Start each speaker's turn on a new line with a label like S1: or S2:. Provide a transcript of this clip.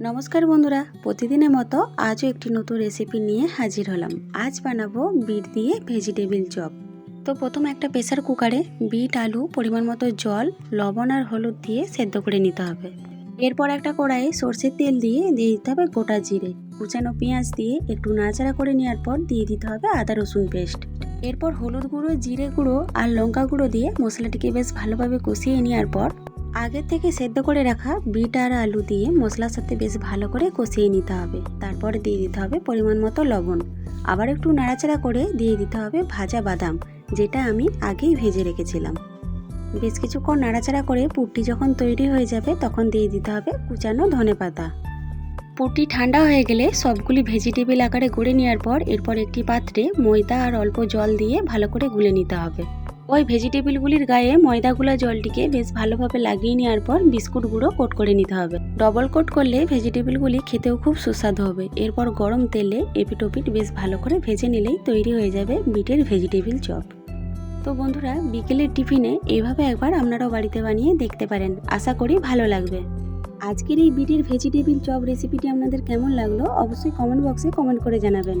S1: নমস্কার বন্ধুরা, প্রতিদিনের মতো আজও একটি নতুন রেসিপি নিয়ে হাজির হলাম। আজ বানাবো বিট দিয়ে ভেজিটেবিল চপ। তো প্রথম একটা প্রেসার কুকারে বিট, আলু, পরিমাণ মতো জল, লবণ আর হলুদ দিয়ে সেদ্ধ করে নিতে হবে। এরপর একটা কড়াইয়ে সর্ষের তেল দিয়ে দিয়ে দিতে হবে গোটা জিরে। কুচানো পেঁয়াজ দিয়ে একটু নাড়াচাড়া করে নেওয়ার পর দিয়ে দিতে হবে আদা, রসুন পেস্ট। এরপর হলুদ গুঁড়ো, জিরে গুঁড়ো আর লঙ্কা গুঁড়ো দিয়ে মশলাটিকে বেশ ভালোভাবে কষিয়ে নেওয়ার পর আগের থেকে সেদ্ধ করে রাখা বিট আর আলু দিয়ে মশলার সাথে বেশ ভালো করে কষিয়ে নিতে হবে। তারপরে দিয়ে দিতে হবে পরিমাণ মতো লবণ। আবার একটু নাড়াচাড়া করে দিয়ে দিতে হবে ভাজা বাদাম, যেটা আমি আগেই ভেজে রেখেছিলাম। বেশ কিছুক্ষণ নাড়াচাড়া করে পুরটি যখন তৈরি হয়ে যাবে, তখন দিয়ে দিতে হবে কুচানো ধনে পাতা। পুরটি ঠান্ডা হয়ে গেলে সবগুলি ভেজিটেবিল আকারে গড়ে নেওয়ার পর এরপর একটি পাত্রে ময়দা আর অল্প জল দিয়ে ভালো করে গুলে নিতে হবে। ওই ভেজিটেবিলগুলির গায়ে ময়দাগুলা জলটিকে বেশ ভালোভাবে লাগিয়ে নেওয়ার পর বিস্কুট গুঁড়ো কোট করে নিতে হবে। ডবল কোট করলে ভেজিটেবিলগুলি খেতেও খুব সুস্বাদু হবে। এরপর গরম তেলে এপিটোপিট বেশ ভালো করে ভেজে নিলেই তৈরি হয়ে যাবে বিটের ভেজিটেবিল চপ। তো বন্ধুরা, বিকেলের টিফিনে এইভাবে একবার আপনারাও বাড়িতে বানিয়ে দেখতে পারেন। আশা করি ভালো লাগবে। আজকের এই বিটের ভেজিটেবিল চপ রেসিপিটি আপনাদের কেমন লাগল অবশ্যই কমেন্ট বক্সে কমেন্ট করে জানাবেন।